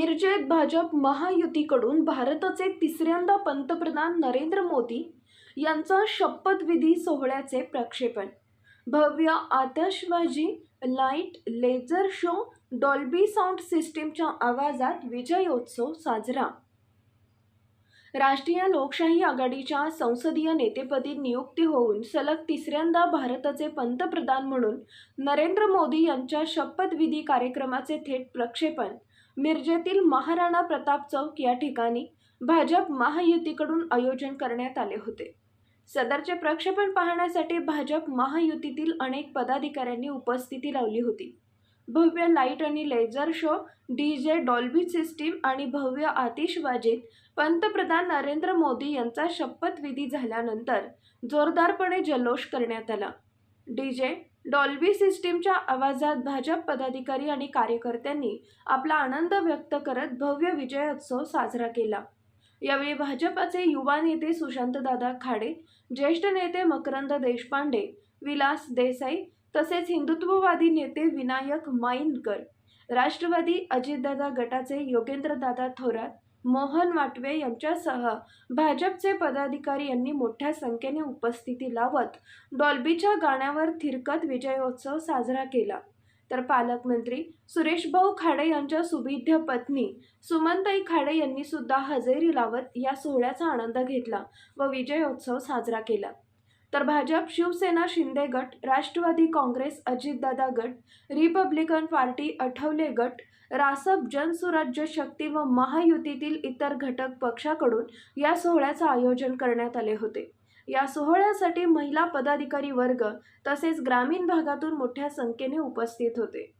मिरजेत भाजप महायुतीकडून भारताचे तिसऱ्यांदा पंतप्रधान नरेंद्र मोदी यांचा शपथविधी सोहळ्याचे प्रक्षेपण. भव्य आतषबाजी light laser show Dolby sound सिस्टीमच्या आवाजात विजयोत्सव साजरा. राष्ट्रीय लोकशाही आघाडीच्या संसदीय नेतेपदी नियुक्ती होऊन सलग तिसऱ्यांदा भारताचे पंतप्रधान म्हणून नरेंद्र मोदी यांच्या शपथविधी कार्यक्रमाचे थेट प्रक्षेपण. मिरजेतील महाराणा प्रताप चौक या ठिकाणी भाजप महायुतीकडून आयोजन करण्यात आले होते. सदरचे प्रक्षेपण पाहण्यासाठी भाजप महायुतीतील अनेक पदाधिकाऱ्यांनी उपस्थिती लावली होती. भव्य लाइट आणि laser show D J Dolby system आणि भव्य आतिषबाजीत पंतप्रधान नरेंद्र मोदी यांचा शपथविधी झाल्यानंतर जोरदारपणे जल्लोष करण्यात आला. डी जे डॉल्बी सिस्टीमच्या आवाजात भाजप पदाधिकारी आणि कार्यकर्त्यांनी आपला आनंद व्यक्त करत भव्य विजयोत्सव साजरा केला. यावेळी भाजपाचे युवा नेते सुशांतदादा खाडे ज्येष्ठ नेते मकरंद देशपांडे विलास देसाई तसेच हिंदुत्ववादी नेते विनायक माईनकर राष्ट्रवादी अजितदादा गटाचे योगेंद्रदादा थोरात मोहन वाटवे यांच्यासह भाजपचे पदाधिकारी यांनी मोठ्या संख्येने उपस्थिती लावत डॉल्बीच्या गाण्यावर थिरकत विजयोत्सव साजरा केला. तर पालकमंत्री सुरेशभाऊ खाडे यांच्या सुविध्य पत्नी सुमनताई खाडे यांनी सुद्धा हजेरी लावत या सोहळ्याचा आनंद घेतला व विजयोत्सव साजरा केला. तर भाजप शिवसेना शिंदे गट राष्ट्रवादी काँग्रेस अजितदादा गट रिपब्लिकन पार्टी आठवले गट रासप जनसुराज्य शक्ती व महायुतीतील इतर घटक पक्षाकडून या सोहळ्याचं आयोजन करण्यात आले होते. या सोहळ्यासाठी महिला पदाधिकारी वर्ग तसेच ग्रामीण भागातून मोठ्या संख्येने उपस्थित होते.